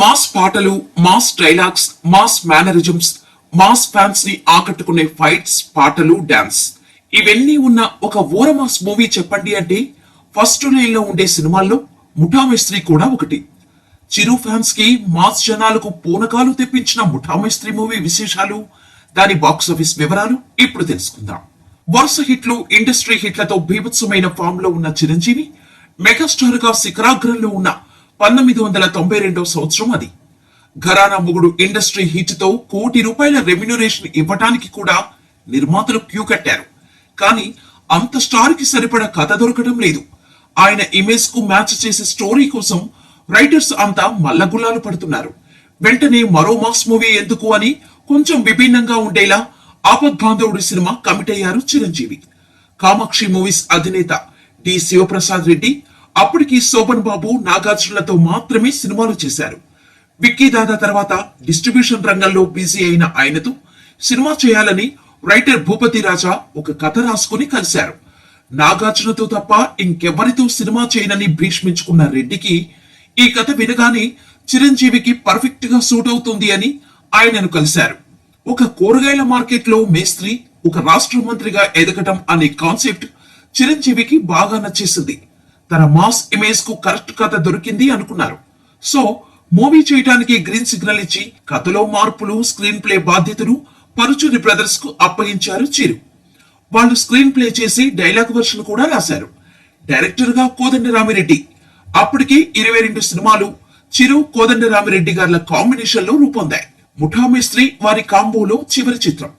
Mass పాటలు mass dialogues mass mannerisms mass ఫ్యాన్స్ని ఆకట్టుకునే fights పాటలు డాన్స్ ఇవన్నీ ఉన్న ఒక ఓరమాస్ మూవీ చెప్పండి అంటే ఫస్ట్ లైన్లో ఉండే సినిమాల్లో ముఠా మేస్త్రి కూడా ఒకటి. చిరు ఫ్యాన్స్కి మాస్ జనాలకు పూనకాలు తెప్పించిన ముఠా మేస్త్రి మూవీ విశేషాలు దాని బాక్స్ ఆఫీస్ వివరాలు ఇప్పుడు తెలుసుకుందాం. వరుస హిట్లు ఇండస్ట్రీ హిట్లతో బీభత్సమైన ఫామ్లో ఉన్న చిరంజీవి మెగాస్టార్గా శిఖరాగ్రంలో ఉన్న పంతొమ్మిది వందల తొంభై రెండవ సంవత్సరం అది. ఘరానా మొగుడు ఇండస్ట్రీ హిట్తో కోటి రూపాయల రెమ్యునరేషన్ ఇవ్వటానికి కూడా నిర్మాతలు క్యూ కట్టారు. కానీ అంత స్టార్కి సరిపడా కథ దొరకడం లేదు. ఆయన ఇమేజ్కు మ్యాచ్ చేసే స్టోరీ కోసం రైటర్స్ అంతా మల్లగుల్లాలు పడుతున్నారు. వెంటనే మరో మాస్ మూవీ ఎందుకు అని కొంచెం విభిన్నంగా ఉండేలా ఆపద్బాంధవుడి సినిమా కమిట్ అయ్యారు చిరంజీవి. కామాక్షి మూవీస్ అధినేత డి శివప్రసాద్ రెడ్డి అప్పటికి శోభన్ బాబు నాగార్జునలతో మాత్రమే సినిమాలు చేశారు. విక్కీ దాదా తర్వాత డిస్ట్రిబ్యూషన్ రంగంలో బిజీ అయిన ఆయనతో సినిమా చేయాలని రైటర్ భూపతి రాజా ఒక కథ రాసుకుని కలిశారు. నాగార్జునతో తప్ప ఇంకెవరితో సినిమా చేయనని భీష్మించుకున్న రెడ్డికి ఈ కథ వినగానే చిరంజీవికి పర్ఫెక్ట్గా సూట్ అవుతుంది అని ఆయనను కలిశారు. ఒక కూరగాయల మార్కెట్లో మేస్త్రి ఒక రాష్ట్ర మంత్రిగా ఎదగటం అనే కాన్సెప్ట్ చిరంజీవికి బాగా నచ్చేసింది. తన మాస్ ఇమేజ్కు కరెక్ట్ కథ దొరికింది అనుకున్నారు. సో మూవీ చేయడానికి గ్రీన్ సిగ్నల్ ఇచ్చి కథలో మార్పులు స్క్రీన్ ప్లే బాధ్యతను పరుచుని బ్రదర్స్కు అప్పగించారు చిరు. వాళ్ళు స్క్రీన్ ప్లే చేసి డైలాగ్ వర్షన్ కూడా రాశారు. డైరెక్టర్గా కోదండరామిరెడ్డి అప్పటికి ఇరవై రెండు సినిమాలు చిరు కోదండరామిరెడ్డి గార్ల కాంబినేషన్లో రూపొందాయి. ముఠామిస్త్రి వారి కాంబోలో చివరి చిత్రం.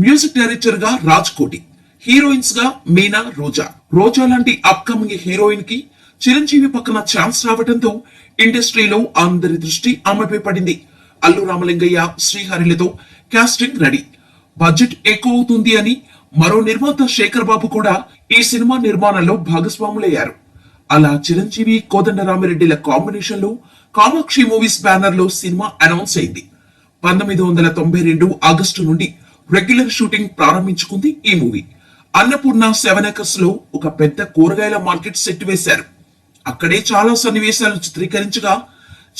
మ్యూజిక్ డైరెక్టర్గా రాజ్ కోటి. హీరోయిన్స్గా మీనా రోజా. రోజా లాంటి అప్కమింగ్ హీరోయిన్కి చిరంజీవి పక్కన ఛాన్స్ రావడంతో ఇండస్ట్రీలో అందరి దృష్టి ఆమెపై పడింది. అల్లు రామలింగయ్య శ్రీహరిలతో కాస్టింగ్ రెడీ బడ్జెట్ ఎక్కువ అవుతుంది అని మరో నిర్మాత శేఖర్ బాబు కూడా ఈ సినిమా నిర్మాణంలో భాగస్వాములయ్యారు. అలా చిరంజీవి కోదండరామిరెడ్డిల కాంబినేషన్లో కామాక్షి మూవీస్ బ్యానర్లో సినిమా అనౌన్స్ అయింది. పంతొమ్మిది వందల తొంభై రెండు ఆగస్టు నుండి రెగ్యులర్ షూటింగ్ ప్రారంభించుకుంది ఈ మూవీ అన్నపూర్ణ సెవెన్ ఎకర్స్లో ఒక పెద్ద కూరగాయల మార్కెట్ సెట్ వేశారు. అక్కడే చాలా సన్నివేశాలు చిత్రీకరించగా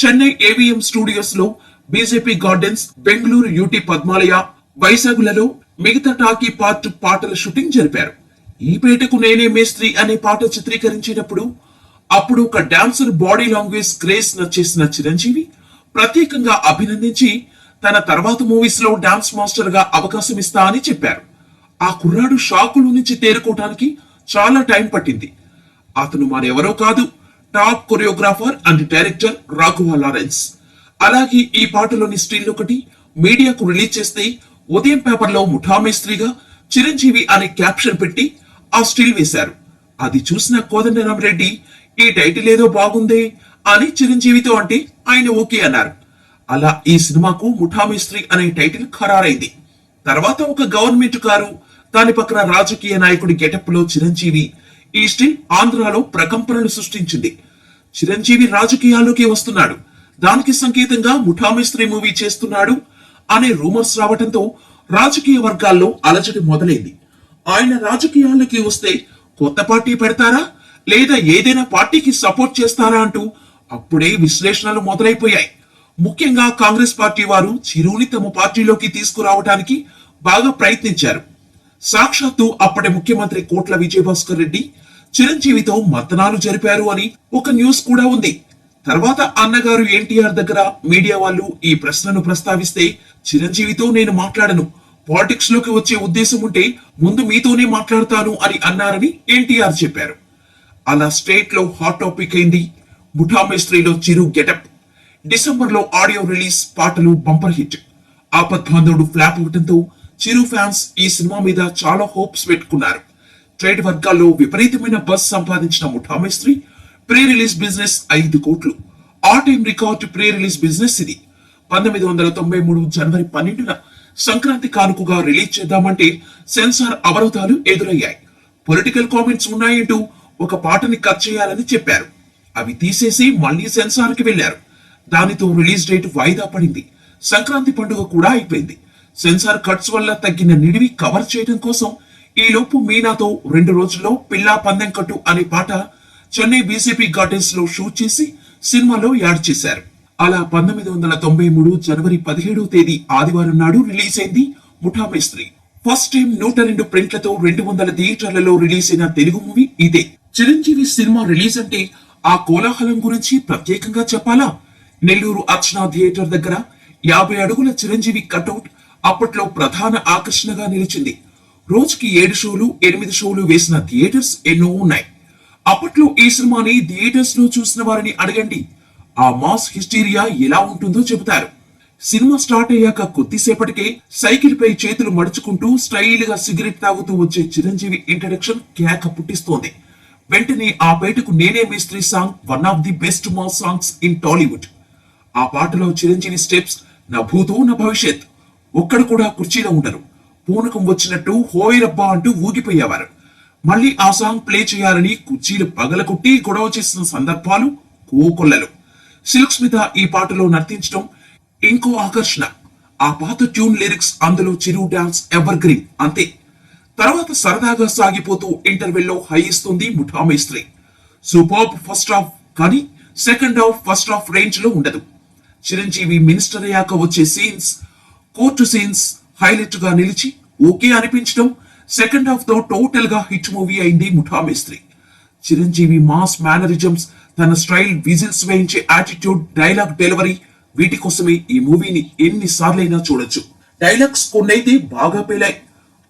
చెన్నై ఏవిఎం స్టూడియోస్లో బీజేపీ గార్డెన్స్ బెంగళూరు యూటీ పద్మాలయ వైజాగ్లలో మిగతా టాకీ పార్ట్ పాటల షూటింగ్ జరిపారు. ఈ పేటకు నేనే మేస్త్రి అనే పాట చిత్రీకరించేటప్పుడు అప్పుడు ఒక డాన్సర్ బాడీ లాంగ్వేజ్ క్రేజ్ నచ్చేసిన చిరంజీవి ప్రత్యేకంగా అభినందించి తన తర్వాత మూవీస్లో డాన్స్ మాస్టర్గా అవకాశం ఇస్తా అని చెప్పారు. ఆ కుర్రాడు షాకుల నుంచి తేరుకోవటానికి చాలా టైం పట్టింది. అతను మరెవరో కాదు top choreographer and director Raghava Lawrence. అలాగే ఈ పాటలోని స్టిల్ ఒకటి మీడియాకు రిలీజ్ చేస్తే ఉదయం పేపర్లో ముఠామేస్త్రిగా చిరంజీవి అనే క్యాప్షన్ పెట్టి ఆ స్టిల్ వేశారు. అది చూసిన కోదండరాం రెడ్డి ఈ టైటిల్ ఏదో బాగుందే అని చిరంజీవితో అంటే ఆయన ఓకే అన్నారు. అలా ఈ సినిమాకు ముఠామేస్త్రి అనే టైటిల్ ఖరారైంది. తర్వాత ఒక గవర్నమెంట్ కారు దాని పక్కన రాజకీయ నాయకుడి గెటప్లో చిరంజీవి ఈ స్టిల్ ఆంధ్రాలో ప్రకంపనలు సృష్టించింది. చిరంజీవి రాజకీయాల్లోకి వస్తున్నాడు. దానికి సంకేతంగా ముఠామేస్త్రి మూవీ చేస్తున్నాడు అనే రూమర్స్ రావటంతో రాజకీయ వర్గాల్లో అలజడి మొదలైంది. ఆయన రాజకీయాల్లోకి వస్తే కొత్త పార్టీ పెడతారా? లేదా ఏదైనా పార్టీకి సపోర్ట్ చేస్తారా అంటూ అప్పుడే విశ్లేషణలు మొదలైపోయాయి. ముఖ్యంగా కాంగ్రెస్ పార్టీ వారు చిరుని తమ పార్టీలోకి తీసుకురావడానికి బాగా ప్రయత్నించారు. సాక్షాత్తు అప్పటి ముఖ్యమంత్రి కోట్ల విజయభాస్కర్ రెడ్డి చిరంజీవితో మతనాలు జరిపారు అని ఒక న్యూస్ కూడా ఉంది. తర్వాత అన్నగారు ఎన్టీఆర్ దగ్గర మీడియా వాళ్ళు ఈ ప్రశ్నను ప్రస్తావిస్తే చిరంజీవితో నేను మాట్లాడను. పాలిటిక్స్లోకి వచ్చే ఉద్దేశం ఉంటే ముందు మీతోనే మాట్లాడతాను అని అన్నారని ఎన్టీఆర్ చెప్పారు. అలా స్టేట్లో హాట్ టాపిక్ అయింది. ముఠా మేస్త్రిలో చిరు గెటప్. డిసెంబర్లో ఆడియో రిలీజ్ పాటలు బంపర్ హిట్. ఆపద్బాంధవుడు ఫ్లాప్ అవటంతో చిరు ఫ్యాన్స్ ఈ సినిమా మీద చాలా హోప్స్ పెట్టుకున్నారు. ట్రేడ్ వర్గాల్లో విపరీతమైన బస్ సంపాదించిన ముఠామేస్త్రి ప్రీ రిలీజ్ బిజినెస్ ఐదు కోట్లు. ఆ time record pre release business ఇది. పంతొమ్మిది వందల తొంభై మూడు జనవరి పన్నెండున సంక్రాంతి కానుకగా రిలీజ్ చేద్దామంటే సెన్సార్ అవరోధాలు ఎదురయ్యాయి. పొలిటికల్ కామెంట్స్ ఉన్నాయంటూ ఒక పాటని కట్ చేయాలని చెప్పారు. అవి తీసేసి మళ్ళీ సెన్సార్కి వెళ్ళారు దానితో రిలీజ్ డేట్ వాయిదా పడింది. సంక్రాంతి పండుగ కూడా అయిపోయింది. సెన్సార్ కట్స్ వల్ల తగ్గిన నిడివి కవర్ చేయడం కోసం ఈ లోపు మీనాతో రెండు రోజుల్లో పిల్లా పందెం కట్టు అనే పాట చెన్నై బీసీపీ గార్డెన్స్లో షూట్ చేసి సినిమాలో యాడ్ చేశారు. అలా పంతొమ్మిది వందల తొంభై మూడు జనవరి పదిహేడవ తేదీ ఆదివారం నాడు రిలీజ్ అయింది ముఠామేస్త్రి. ఫస్ట్ టైం నూట రెండు ప్రింట్లతో రెండు వందల థియేటర్లలో రిలీజ్ అయిన తెలుగు మూవీ ఇదే. చిరంజీవి సినిమా రిలీజ్ అంటే ఆ కోలాహలం గురించి ప్రత్యేకంగా చెప్పాలా? నెల్లూరు అర్చనా థియేటర్ దగ్గర యాభై అడుగుల చిరంజీవి కటౌట్ అప్పట్లో ప్రధాన ఆకర్షణగా నిలిచింది. రోజుకి ఏడు షోలు ఎనిమిది షోలు వేసిన థియేటర్స్ ఎన్నో ఉన్నాయి. అప్పట్లో ఈ సినిమాని థియేటర్స్లో చూసిన వారిని అడగండి. ఆ మాస్ హిస్టీరియా ఎలా ఉంటుందో చెబుతారు. సినిమా స్టార్ట్ అయ్యాక కొద్దిసేపటికే సైకిల్ పై చేతులు మడుచుకుంటూ స్టైల్గా సిగరెట్ తాగుతూ వచ్చే చిరంజీవి ఇంట్రడక్షన్ కేక పుట్టిస్తోంది. వెంటనే ఆ బయటకు నేనే Mistry song one of the best mass songs in Tollywood. ఆ పాటలో చిరంజీవి స్టెప్స్ నా భూతో నా భవిష్యత్. ఒక్కడు కూడా కుర్చీలో ఉండరు. పూనకం వచ్చినట్టు హోయిరబ్బా అంటూ ఊగిపోయేవారు. మళ్ళీ ఆ సాంగ్ ప్లే చేయాలని కుర్చీలు పగలకొట్టి గొడవ చేసిన సందర్భాలు కోకొల్లలు. సిల్క్ స్మిత ఈ పాటలో నర్తించడం ఇంకో ఆకర్షణ. ఆ పాత ట్యూన్ లిరిక్స్ అందులో చిరు డాన్స్ ఎవర్ గ్రీన్ అంతే. తర్వాత సరదాగా సాగిపోతూ ఇంటర్వెల్లో హై ఇస్తుంది Muta Mestri super first half కానీ సెకండ్ హాఫ్ ఫస్ట్ హాఫ్ రేంజ్లో ఉండదు. చిరంజీవి మినిస్టర్ అయ్యాక వచ్చే సీన్స్ కోర్టు సీన్స్ హైలైట్గా నిలిచి ఓకే అనిపించడం సెకండ్ హాఫ్తో టోటల్గా హిట్ మూవీ అయింది ముఠామేస్త్రి చిరంజీవి మాస్ మేనరిజమ్స్ తన స్టైల్ విజిల్స్ వేయించే యాటిట్యూడ్ డైలాగ్ డెలివరీ వీటి కోసమే ఈ మూవీని ఎన్ని సార్లైనా చూడొచ్చు. డైలాగ్స్ కొన్నైతే బాగా పేలాయి.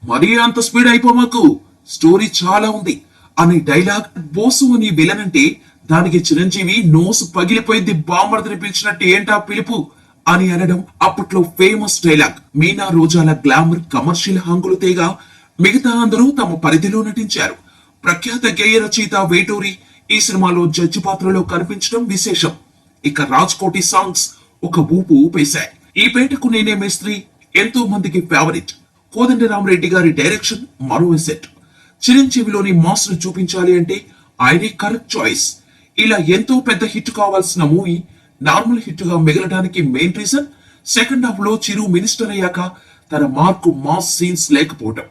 మరీ అంత స్పీడ్ అయిపోమాకు స్టోరీ చాలా ఉంది. అనే డైలాగ్ బోసు అని విలన్ అంటే దానికి చిరంజీవి నోసు పగిలిపోయింది బామ్మర్దిని పిలిచినట్టు ఏంటా పిలుపు? అని అనడం అప్పట్లో ఫేమస్ డైలాగ్ మీనా రోజాల గ్లామర్ కమర్షియల్ హంగులు తేగా మిగతా అందరూ తమ పరిధిలో నటించారు. ప్రఖ్యాత గేయ రచయిత వేటూరి ఈ సినిమాలో జడ్జి పాత్రలో కనిపించడం విశేషం. ఇక రాజ్ కోటి సాంగ్స్ ఒక ఊపు ఊపేశాయి. ఈ పేటకు నేనే మేస్త్రి ఎంతో మందికి ఫేవరెట్ కోదండరామరెడ్డి గారి డైరెక్షన్ మరో సెట్ చిరంజీవిలోని మాస్ను చూపించాలి అంటే ఆయనే కరెక్ట్ చాయిస్ ఇలా ఎంతో పెద్ద హిట్ కావాల్సిన మూవీ నార్మల్ హిట్గా మిగలడానికి మెయిన్ రీజన్ సెకండ్ హాఫ్లో చిరు మినిస్టర్ అయ్యాక తన మార్కు మాస్ సీన్స్ లేకపోవటం.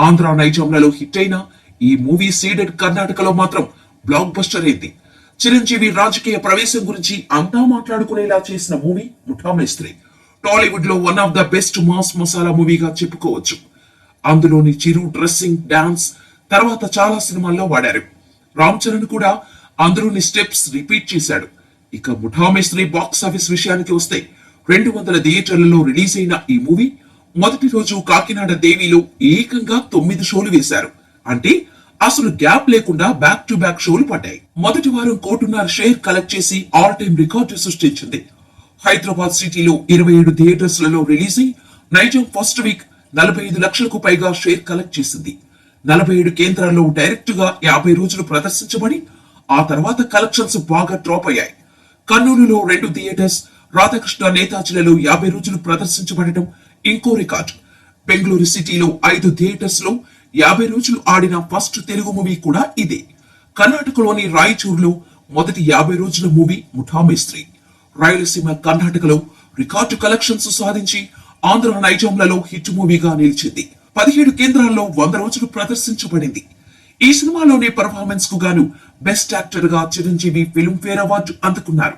ఆంధ్ర నైజాంలలో హిట్ అయిన ఈ మూవీ సీడెడ్ కర్ణాటకలో మాత్రం బ్లాక్ బస్టర్ అయింది. చిరంజీవి రాజకీయ ప్రవేశం గురించి అంతా మాట్లాడుకునేలా చేసిన మూవీ ముఠా మేస్త్రి టాలీవుడ్లో one of the best mass masala మూవీగా చెప్పుకోవచ్చు. అందులోని చిరు డ్రెస్సింగ్ డాన్స్ తర్వాత చాలా సినిమాల్లో వాడారు. రామ్ చరణ్ కూడా అందులోని స్టెప్స్ రిపీట్ చేశాడు. ఇక ముఠా బాక్స్ ఆఫీస్ విషయానికి వస్తే రెండు వందల థియేటర్లలో రిలీజ్ అయిన ఈ మూవీ మొదటి రోజు కాకినాడ దేవిలో ఏకంగా తొమ్మిది షోలు వేశారు. అంటే అసలు గ్యాప్ లేకుండా బ్యాక్ టు బ్యాక్ షోలు పడ్డాయి. మొదటి వారం కోటున్నర షేర్ కలెక్ట్ చేసి ఆల్ టైం రికార్డు సృష్టించింది. హైదరాబాద్ సిటీలో ఇరవై ఏడు థియేటర్స్లలో రిలీజ్ అయి నైజం ఫస్ట్ వీక్ నలభై ఐదు లక్షలకు పైగా షేర్ కలెక్ట్ చేసింది. నలభై ఏడు కేంద్రాల్లో డైరెక్ట్గా యాభై రోజులు ప్రదర్శించబడి ఆ తర్వాత కలెక్షన్స్ బాగా డ్రాప్ అయ్యాయి. కర్నూలులో రెండు థియేటర్స్ రాధాకృష్ణ నేతాజీలలో యాభై రోజులు ప్రదర్శించబడటం ఇంకో రికార్డ్. బెంగళూరు సిటీలో ఐదు థియేటర్స్లో యాభై రోజులు ఆడిన ఫస్ట్ తెలుగు మూవీ కూడా ఇదే. కర్ణాటకలోని రాయచూరులో మొదటి యాభై రోజుల మూవీ ముఠామేస్త్రి. రాయలసీమ కర్ణాటకలో రికార్డు కలెక్షన్స్ సాధించి ఆంధ్ర నైజాంలలో హిట్ మూవీగా నిలిచింది. పదిహేడు కేంద్రాల్లో వంద రోజులు ప్రదర్శించబడింది. ఈ సినిమాలోని పర్ఫార్మెన్స్కు గాను బెస్ట్ యాక్టర్గా చిరంజీవి ఫిల్మ్ఫేర్ అవార్డు అందుకున్నారు.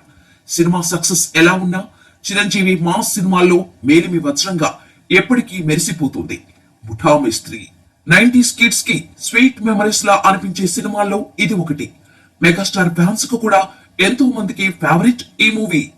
సినిమా సక్సెస్ ఎలా ఉన్నా చిరంజీవి మాస్ సినిమాల్లో మేలిమి వజ్రంగా ఎప్పటికీ మెరిసిపోతుంది. ముఠా మిస్త్రీ నైన్టీస్ కిడ్స్కి స్వీట్ మెమరీస్ లా అనిపించే సినిమాల్లో ఇది ఒకటి. మెగాస్టార్ ఫ్యాన్స్కు కూడా ఎంతో మందికి ఫేవరెట్ ఈ మూవీ